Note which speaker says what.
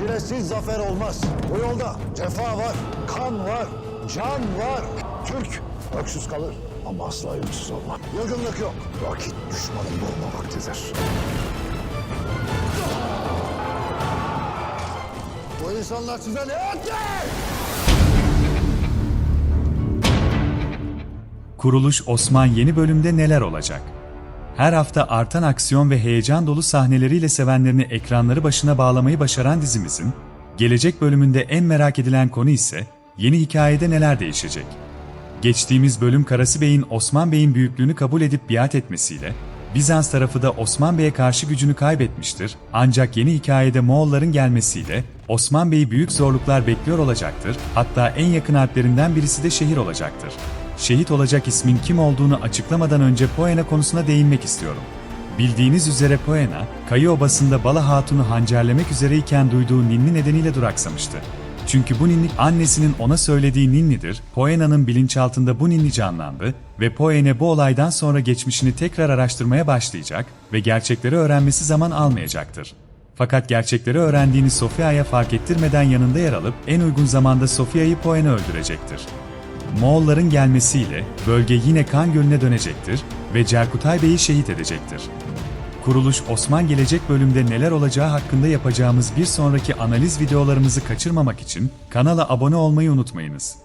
Speaker 1: Çilesiz zafer olmaz. Bu yolda cefa var, kan var, can var. Türk öksüz kalır ama asla yurtsuz olmaz. Yılgınlık yok. Vakit düşmanın bulma vaktidir. Bu insanlar size ne etti?
Speaker 2: Kuruluş Osman yeni bölümde neler olacak? Her hafta artan aksiyon ve heyecan dolu sahneleriyle sevenlerini ekranları başına bağlamayı başaran dizimizin, gelecek bölümünde en merak edilen konu ise yeni hikayede neler değişecek? Geçtiğimiz bölüm Karası Bey'in Osman Bey'in büyüklüğünü kabul edip biat etmesiyle, Bizans tarafı da Osman Bey'e karşı gücünü kaybetmiştir. Ancak yeni hikayede Moğolların gelmesiyle Osman Bey'i büyük zorluklar bekliyor olacaktır. Hatta en yakın harplerinden birisi de şehir olacaktır. Şehit olacak ismin kim olduğunu açıklamadan önce Poena konusuna değinmek istiyorum. Bildiğiniz üzere Poena, Kayı Obası'nda Bala Hatun'u hançerlemek üzereyken duyduğu ninni nedeniyle duraksamıştı. Çünkü bu ninni annesinin ona söylediği ninnidir. Poena'nın bilinçaltında bu ninni canlandı ve Poene bu olaydan sonra geçmişini tekrar araştırmaya başlayacak ve gerçekleri öğrenmesi zaman almayacaktır. Fakat gerçekleri öğrendiğini Sofia'ya fark ettirmeden yanında yer alıp en uygun zamanda Sofia'yı Poena öldürecektir. Moğolların gelmesiyle bölge yine kan gölüne dönecektir ve Cerkutay Bey'i şehit edecektir. Kuruluş Osman gelecek bölümde neler olacağı hakkında yapacağımız bir sonraki analiz videolarımızı kaçırmamak için kanala abone olmayı unutmayınız.